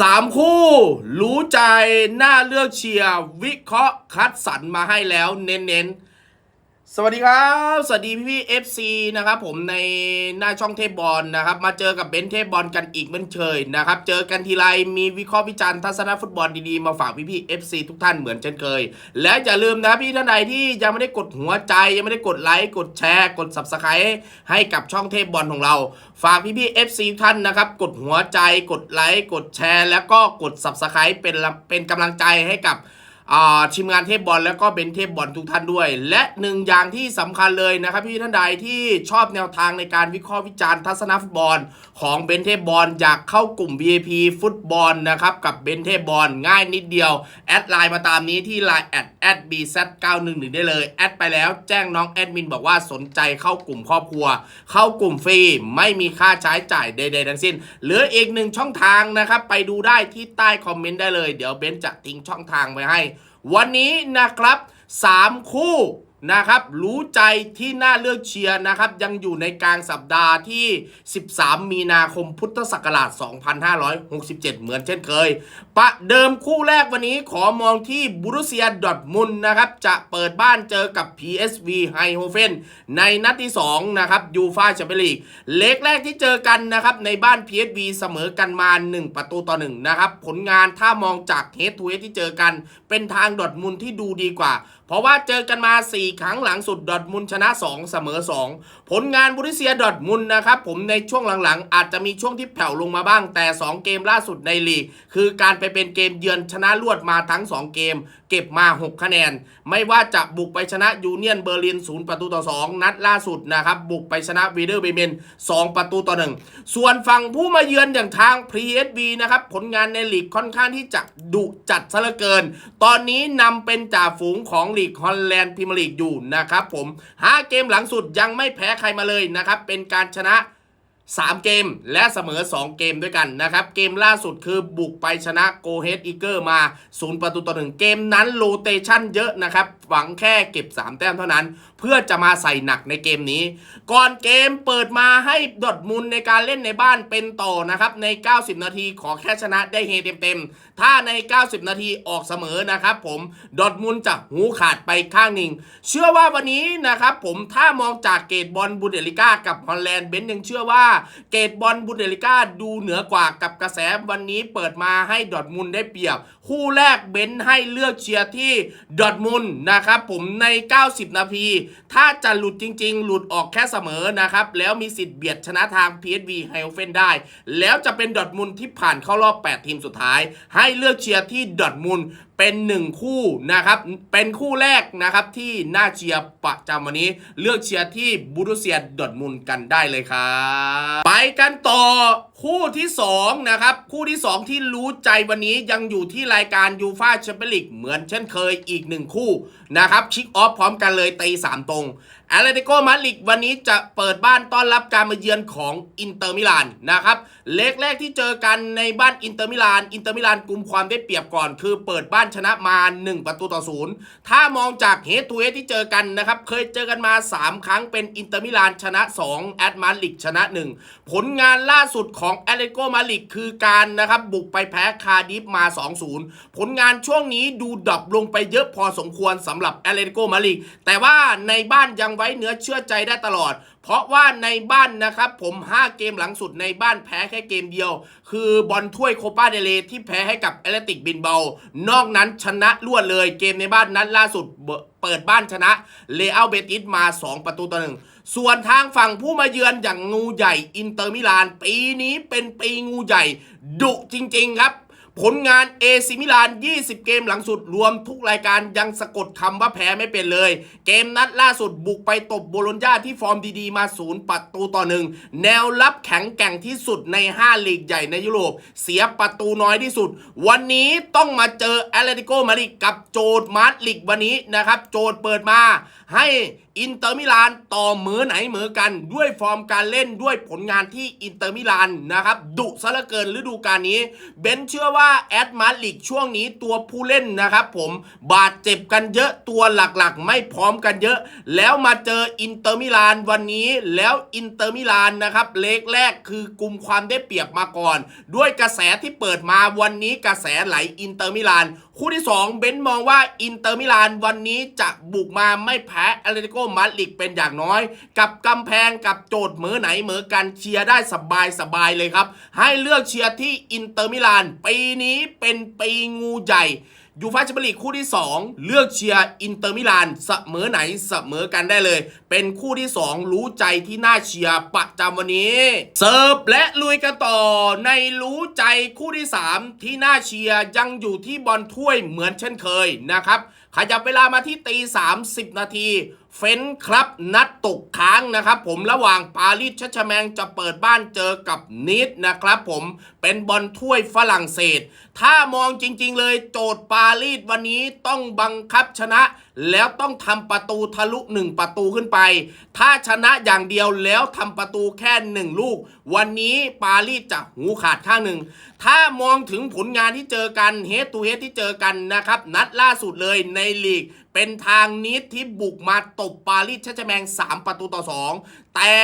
สามคู่รู้ใจน่าเลือกเชียร์ วิเคราะห์คัดสรรมาให้แล้วเน้นๆ สวัสดีครับ สวัสดีพี่พี่เอฟซีนะครับผมในหน้าช่องเทพบอลนะครับ มาเจอกับเบนเทพบอลกันอีกเหมือนเคยนะครับ เจอกันทีไรมีวิเคราะห์วิจารณ์ทัศนฟุตบอลดีๆ มาฝากพี่พี่เอฟซีทุกท่านเหมือนเช่นเคย และอย่าลืมนะพี่ท่านใดที่ยังไม่ได้กดหัวใจ ยังไม่ได้กดไลค์กดแชร์กด subscribe ให้กับช่องเทพบอลของเรา ฝากพี่พี่เอฟซีท่านนะครับกดหัวใจกดไลค์กดแชร์ แล้วก็กด subscribe เป็นเป็นกำลังใจให้กับ ทีมงานเทพบอลแล้วก็เป็นเทพบอลทุกท่านด้วย และหนึ่งอย่างที่สำคัญเลยนะครับพี่ท่านใดที่ชอบแนวทางในการวิเคราะห์วิจารณ์ทัศนฟุตบอล ของเบนเทพบอลอยากเข้ากลุ่ม VIP ฟุตบอลนะครับกับเบนเทพบอลง่ายนิดเดียว แอดไลน์มาตามนี้ที่ไลน์แอดแอด bz911 ได้เลย แอดไปแล้วแจ้งน้องแอดมินบอกว่าสนใจเข้ากลุ่มครอบครัว เข้ากลุ่มฟรีไม่มีค่าใช้จ่ายใดๆทั้งสิ้นเหลืออีกหนึ่งช่องทางนะครับไปดูได้ที่ใต้คอมเมนต์ได้เลยเดี๋ยวเบนจะทิ้งช่องทางไว้ให้ วันนี้นะครับ 3 คู่ นะครับ รู้ใจที่น่าเลือกเชียร์นะครับ ยังอยู่ในกลางสัปดาห์ที่ 13 มีนาคมพุทธศักราช 2567 เหมือนเช่นเคย ประเดิมคู่แรกวันนี้ขอมองที่บูรุเซียดอร์ทมุนนะครับ จะเปิดบ้านเจอกับ PSV ไฮโฮเฟนในนัดที่ 2 นะครับยูฟาแชมเปี้ยนลีกเล็กแรกที่เจอกันนะครับ ในบ้าน PSV เสมอกันมา 1 ประตูต่อ 1 นะครับ ผลงานถ้ามองจากเฮดทูเฮดที่เจอกัน เป็นทางดอร์ทมุนที่ดูดีกว่า เพราะว่าเจอกันมา 4 ครั้งหลังสุดดอทมุนชนะ 2 เสมอ 2 ผลงานบุริเซียดอทมุนนะครับผมในช่วงหลังๆ อาจจะมีช่วงที่แผ่วลงมาบ้างแต่ 2 เกมล่าสุดในลีก คือการไปเป็นเกมเยือนชนะรวดมาทั้ง 2 เกม เก็บมา 6 คะแนน ไม่ว่าจะบุกไปชนะยูเนียนเบอร์ลิน 0 ประตูต่อ 2 นัดล่าสุดนะครับบุกไปชนะวีเดอร์เบเมน 2 ประตูต่อ 1 ส่วนฝั่งผู้มาเยือนอย่างทาง PSV นะครับผลงานในลีกค่อนข้างที่จะดุจัดซะเหลือเกิน ตอนนี้นำเป็นจ่าฝูงของลีกฮอลแลนด์พรีเมียร์ลีกอยู่นะครับผม5เกมหลังสุดยังไม่แพ้ใครมาเลยนะครับเป็นการชนะ 3 เกมและเสมอ 2 เกมด้วยกันนะครับ เกมล่าสุดคือบุกไปชนะโกเฮดอีเกอร์มา 0 ประตูต่อ 1 เกมนั้นโรเตชันเยอะนะครับ หวังแค่เก็บ 3 แต้มเท่านั้น เพื่อจะมาใส่หนักในเกมนี้ ก่อนเกมเปิดมาให้ดอดมุนในการเล่นในบ้านเป็นต่อนะครับ ใน 90 นาทีขอแค่ชนะได้เฮเต็มๆ ถ้าใน 90 นาทีออกเสมอนะครับผมดอดมุนจะหูขาดไปข้างหนึ่ง เชื่อว่าวันนี้นะครับผมถ้ามองจากเกตบอลบุนเดลิก้ากับฮอลแลนด์เบนยังเชื่อว่าเกตบอลบุนเดลิก้าดูเหนือกว่ากับกระแสวันนี้เปิดมาให้ดอทมุนด์ได้เปรียบ คู่แรกเบนให้เลือกเชียร์ที่ดอทมุนด์นะครับผมใน 90 นาที ถ้าจะหลุดจริง ๆ หลุดออกแค่เสมอนะครับ แล้วมีสิทธิ์เบียดชนะทาง PSV ไฮโอเฟนได้ แล้วจะเป็นดอทมุนที่ผ่านเข้ารอบ 8 ทีมสุดท้าย ให้เลือกเชียร์ที่ดอทมุน เป็นหนึ่งคู่นะครับเป็นคู่แรกนะครับที่น่าเชียร์ประจำวันนี้ เลือกเชียร์ที่บูรุเซียดอร์ทมุนกันได้เลยครับไปกันต่อคู่ที่2นะครับคู่ที่ 2 ที่รู้ใจวันนี้ยังอยู่ที่รายการยูฟาแชมเปี้ยนลีกเหมือนเช่นเคยอีกหนึ่งคู่นะครับชิกออฟพร้อมกันเลยตี3ตรงแอตเลติโกมาดริดวันนี้จะเปิดบ้านต้อนรับการมาเยือนของอินเตอร์มิลานนะครับเล็กแรกที่เจอกันในบ้านอินเตอร์มิลานอินเตอร์มิลานกลุ่มความได้เปรียบก่อน คือเปิดบ้านชนะมา 1 ประตูต่อศูนย์ถ้ามองจากเฮดทูเฮดที่เจอกันนะครับ เคยเจอกันมา 3 ครั้งเป็นอินเตอร์มิลานชนะ 2 แอตมาดริดชนะ 1 ผลงานล่าสุดของแอเลโกมาดริดคือการนะครับบุกไปแพ้คาร์ดิฟมา 2-0 ผลงานช่วงนี้ดูดรอปลงไปเยอะพอสมควรสำหรับแอเลโกมาดริดแต่ว่าในบ้านยังไว้เนื้อเชื่อใจได้ตลอด เพราะว่าในบ้านนะครับผม 5 เกมหลังสุดในบ้านแพ้แค่เกมเดียว คือบอลถ้วยโคปาเดเลที่แพ้ให้กับแอตเลติกบินเบานอกนั้นชนะรวดเลยเกมในบ้านนั้นล่าสุดเปิดบ้านชนะเลอัลเบติสมา 2 ประตูต่อหนึ่งส่วนทางฝั่งผู้มาเยือนอย่างงูใหญ่อินเตอร์มิลาน ปีนี้เป็นปีงูใหญ่ ดุจริง ๆ ครับ ผลงานเอซิมิลาน 20 เกมหลังสุดรวมทุกรายการยังสะกดคำว่าแพ้ไม่เป็นเลย เกมนัดล่าสุดบุกไปตบโบโลญญาที่ฟอร์มดีๆ มาศูนย์ประตูต่อหนึ่งแนวรับแข็งแกร่งที่สุดใน 5 ลีกใหญ่ในยุโรป เสียประตูน้อยที่สุด วันนี้ต้องมาเจอแอตเลติโกมาริดกับโจทย์มาดริดวันนี้นะครับ โจทย์เปิดมาให้อินเตอร์มิลานต่อเหมือไหนเหมือกันด้วยฟอร์มการเล่นด้วยผลงานที่อินเตอร์มิลานนะครับดุซะเหลือเกินฤดูกาลนี้เบนเชื่อว่าว่าแอดมาลิกช่วงนี้ตัวผู้เล่นนะครับผมบาดเจ็บกันเยอะตัวหลักๆ ไม่พร้อมกันเยอะ แล้วมาเจออินเตอร์มิลานวันนี้แล้วอินเตอร์มิลานนะครับเลกแรกคือกลุ่มความได้เปรียบมาก่อน ด้วยกระแสที่เปิดมาวันนี้กระแสไหลอินเตอร์มิลานคู่ที่ 2 เบนซ์มองว่าอินเตอร์มิลานวันนี้จะบุกมาไม่แพ้แอตเลติโกมาดริดเป็นอย่างน้อย กับกำแพงกับโจทย์เหมือไหนเหมือกันเชียร์ได้สบายสบายๆเลยครับ ให้เลือกเชียร์ที่อินเตอร์มิลานปีนี้เป็นปีงูใหญ่ยูฟ่าแชมเปี้ยนลีกคู่ที่ 2 เลือกเชียร์อินเตอร์มิลานเสมอไหนเสมอกันได้เลย เป็นคู่ที่ 2 รู้ใจที่น่าเชียร์ประจำวันนี้ เสิร์ฟและลุยกันต่อในรู้ใจคู่ที่ 3 ที่น่าเชียร์ยังอยู่ที่บอลถ้วยเหมือนเช่นเคยนะครับ ขยับเวลามาที่ตี30 นาทีเฟ้นครับนัดตกค้างนะครับผมระหว่างปารีสชัชแมงจะเปิดบ้านเจอกับนิดนะครับผมเป็นบอลถ้วยฝรั่งเศส ถ้ามองจริงๆเลยโจทย์ปารีสวันนี้ต้องบังคับชนะ แล้วต้องทำประตูทะลุหนึ่งประตูขึ้นไป ถ้าชนะอย่างเดียวแล้วทำประตูแค่หนึ่งลูก วันนี้ปารีสจะหูขาดข้างหนึ่ง ถ้ามองถึงผลงานที่เจอกันเฮดตูเฮดที่เจอกันนะครับนัดล่าสุดเลยในลีกเป็นทางนิดที่บุกมาตบปารีสชัชแมง 3 ประตูต่อ 2 แต่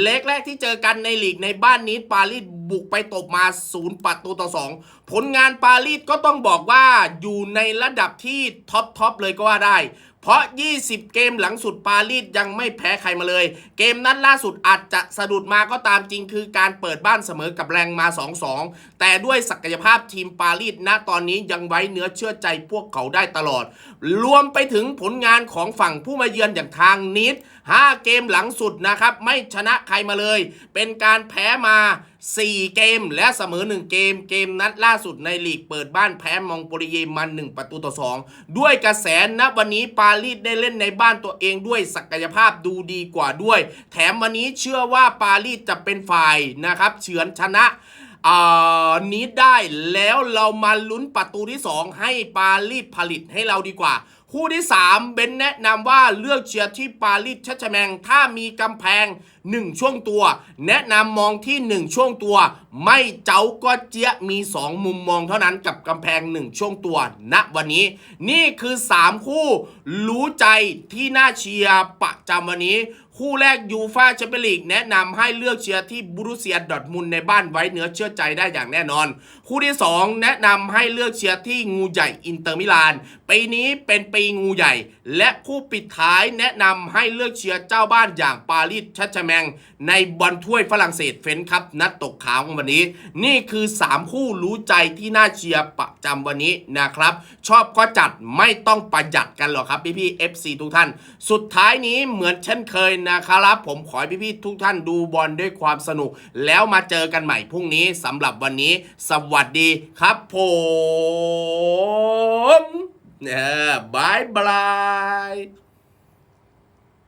เล็กแรกที่เจอกันในลีกในบ้านนิดปารีสบุกไปตบมา 0 ประตูต่อ 2 ผลงานปารีสก็ต้องบอกว่าอยู่ในระดับที่ท็อปทอปเลยก็ว่าได้ เพราะ 20 เกมหลังสุดปารีสยังไม่แพ้ใครมาเลย เกมนัดล่าสุดอาจจะสะดุดมาก็ตามจริงคือการเปิดบ้านเสมอกับแรงมา 2-2 แต่ด้วยศักยภาพทีมปารีสณตอนนี้ยังไว้เนื้อเชื่อใจพวกเขาได้ตลอด รวมไปถึงผลงานของฝั่งผู้มาเยือนอย่างทางนิด5เกมหลังสุดนะครับไม่ชนะใครมาเลย เป็นการแพ้มา 4 เกมและเสมอ 1 เกม เกมนัดล่าสุดในลีกเปิดบ้านแพ้มองโปลิเยมัน 1 ประตูต่อ 2 ด้วยกระแสณวันนี้ปารีสได้เล่นในบ้านตัวเองด้วยศักยภาพดูดีกว่าด้วย แถมวันนี้เชื่อว่าปารีสจะเป็นฝ่ายนะครับเฉือนชนะอ่านี้ได้แล้วเรามาลุ้นประตูที่ 2 ให้ปารีสผลิตให้เราดีกว่า คู่ที่ 3 เบนแนะนำว่าเลือกเชียร์ที่ปารีสชัชแมงถ้ามีกำแพง 1 ช่วงตัว แนะนำมองที่ 1 ช่วงตัว ไม่เจ้าก็เจี๊ยะมี 2 มุมมองเท่านั้นกับกำแพง 1 ช่วงตัวณวันนี้ นี่คือ 3 คู่ รู้ใจที่น่าเชียร์ประจำวันนี้คู่แรกยูฟาแชมเปี้ยนลีกแนะนำให้เลือกเชียร์ที่บรูเซียดอทมุนในบ้านไว้เนื้อเชื่อใจได้อย่างแน่นอน คู่ที่ 2 แนะนำให้เลือกเชียร์ที่งูใหญ่อินเตอร์มิลานปีนี้เป็นปีงูใหญ่ และคู่ปิดท้ายแนะนำให้เลือกเชียร์เจ้าบ้านอย่างปารีสชัชแมงในบอลถ้วยฝรั่งเศสเฟ้นครับ นัดตกขาวของวันนี้ นี่คือ 3 คู่รู้ใจที่น่าเชียร์ประจำวันนี้นะครับ ชอบก็จัดไม่ต้องประหยัดกันหรอกครับพี่พี่ FC ทุกท่าน สุดท้ายนี้เหมือนเช่นเคยนะครับ ผมขอให้พี่พี่ทุกท่านดูบอลด้วยความสนุก แล้วมาเจอกันใหม่พรุ่งนี้สำหรับวันนี้ สวัสดีครับผมเออบายบาย